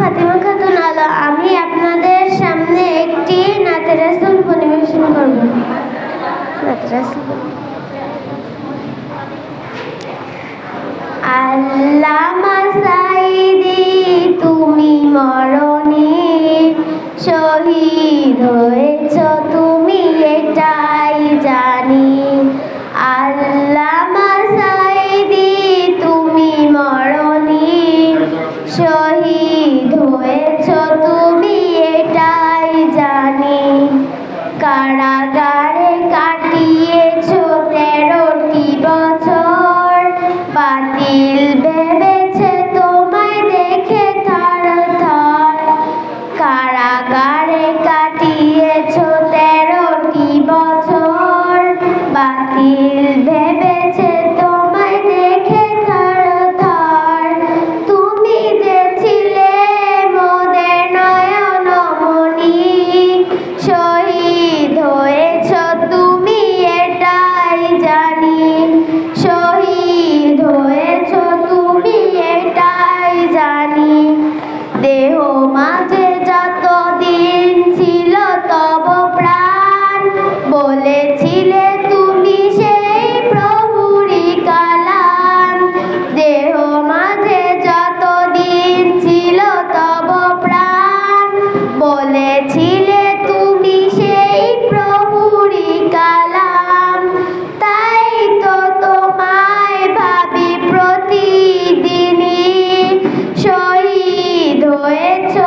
ফাতিমা খাতুন আলো, আমি আপনাদের সামনে একটি নাতের রাসুল পরিবেশন করব। আল্লামা সাইদি, তুমি মরণী শহীদ হয়েছ কারাগারে কাটিয়েছ তেরোটি বছর। বাতিল ভেবেছে তোমায় দেখে থর থর। তুমি যে ছিলে মোদের নয়নমণি শহীদ হয়েছ তুমি এটাই জানি। শহীদ হয়েছ তুমি এটাই জানি। ভাবি প্রতিদিনই শহীদ হয়েছ